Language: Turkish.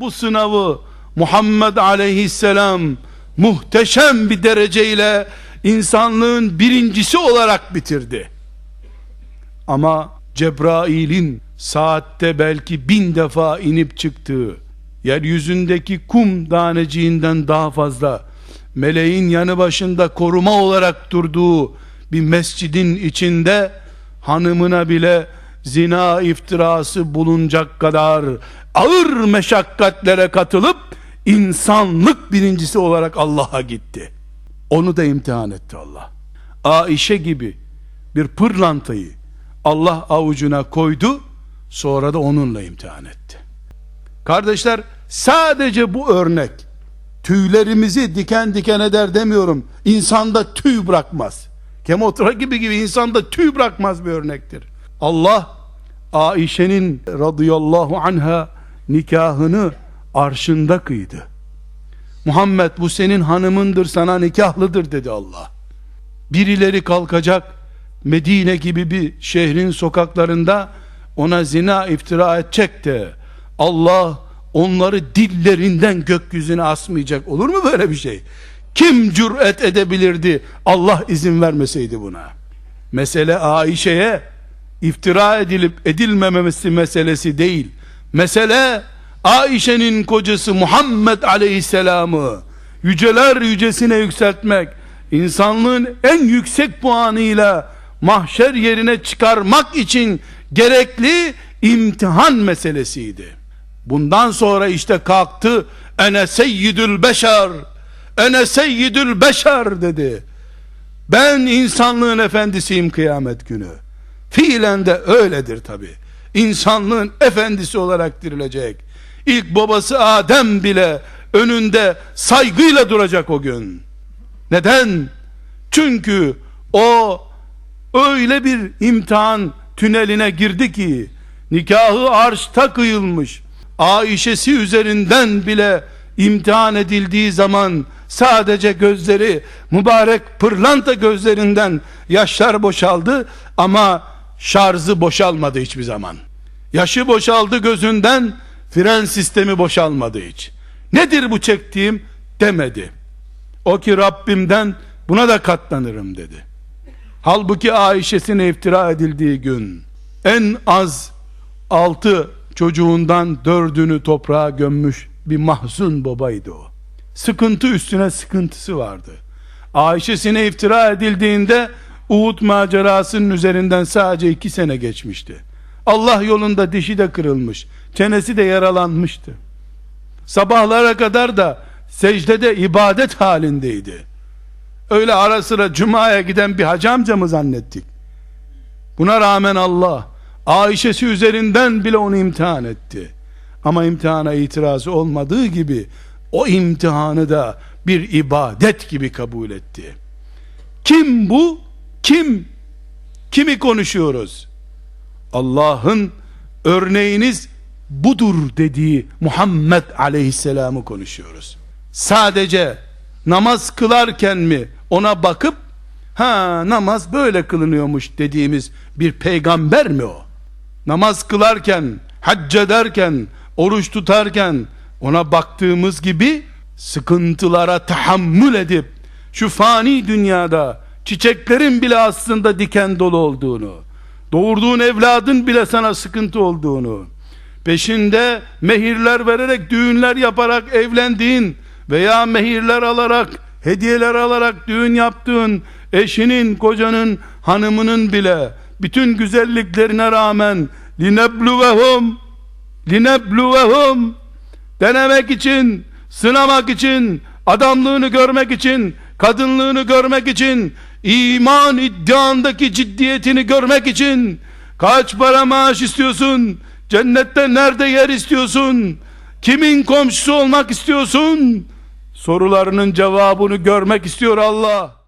Bu sınavı Muhammed aleyhisselam muhteşem bir dereceyle insanlığın birincisi olarak bitirdi. Ama Cebrail'in saatte belki bin defa inip çıktığı, yeryüzündeki kum taneciğinden daha fazla, meleğin yanı başında koruma olarak durduğu bir mescidin içinde hanımına bile zina iftirası bulunacak kadar ağır meşakkatlere katılıp insanlık birincisi olarak Allah'a gitti. Onu da imtihan etti Allah. Aişe gibi bir pırlantayı Allah avucuna koydu, sonra da onunla imtihan etti. Kardeşler, sadece bu örnek tüylerimizi diken diken eder demiyorum. İnsanda tüy bırakmaz. Kemotra gibi gibi insanda tüy bırakmaz bir örnektir. Allah Aişe'nin radıyallahu anha nikahını arşında kıydı. Muhammed bu senin hanımındır sana nikahlıdır dedi Allah. Birileri kalkacak Medine gibi bir şehrin sokaklarında ona zina iftira edecek de Allah onları dillerinden gökyüzüne asmayacak olur mu böyle bir şey? Kim cüret edebilirdi Allah izin vermeseydi buna? Mesele Aişe'ye iftira edilip edilmemesi meselesi değil. Mesele Aişe'nin kocası Muhammed Aleyhisselam'ı yüceler yücesine yükseltmek, insanlığın en yüksek puanıyla mahşer yerine çıkarmak için gerekli imtihan meselesiydi. Bundan sonra işte kalktı ene seyyidül beşer ene seyyidül beşer dedi. Ben insanlığın efendisiyim kıyamet günü. Fiilen de öyledir tabi. İnsanlığın efendisi olarak dirilecek. İlk babası Adem bile önünde saygıyla duracak o gün. Neden? Çünkü o öyle bir imtihan tüneline girdi ki nikahı arşta kıyılmış. Aişesi üzerinden bile imtihan edildiği zaman sadece gözleri mübarek pırlanta gözlerinden yaşlar boşaldı ama şarjı boşalmadı hiçbir zaman. Yaşı boşaldı gözünden fren sistemi boşalmadı hiç. Nedir bu çektiğim demedi. O ki Rabbimden buna da katlanırım dedi. Halbuki Ayşe'sine iftira edildiği gün en az altı çocuğundan dördünü toprağa gömmüş bir mahzun babaydı o. Sıkıntı üstüne sıkıntısı vardı. Ayşe'sine iftira edildiğinde Uhud macerasının üzerinden sadece iki sene geçmişti. Allah yolunda dişi de kırılmış, çenesi de yaralanmıştı. Sabahlara kadar da secdede ibadet halindeydi. Öyle ara sıra cumaya giden bir hacı amca mı zannettik? Buna rağmen Allah Ayşe'si üzerinden bile onu imtihan etti. Ama imtihana itirazı olmadığı gibi o imtihanı da bir ibadet gibi kabul etti. Kim bu? Kim? Kimi konuşuyoruz? Allah'ın örneğiniz budur dediği Muhammed Aleyhisselam'ı konuşuyoruz. Sadece namaz kılarken mi ona bakıp ha namaz böyle kılınıyormuş dediğimiz bir peygamber mi o? Namaz kılarken, hac ederken, oruç tutarken ona baktığımız gibi sıkıntılara tahammül edip şu fani dünyada çiçeklerin bile aslında diken dolu olduğunu, doğurduğun evladın bile sana sıkıntı olduğunu, peşinde mehirler vererek, düğünler yaparak evlendiğin veya mehirler alarak, hediyeler alarak düğün yaptığın eşinin, kocanın, hanımının bile bütün güzelliklerine rağmen linebluvehum linebluvehum denemek için, sınamak için, adamlığını görmek için, kadınlığını görmek için, iman iddiandaki ciddiyetini görmek için kaç para maaş istiyorsun? Cennette nerede yer istiyorsun? Kimin komşusu olmak istiyorsun? Sorularının cevabını görmek istiyor Allah.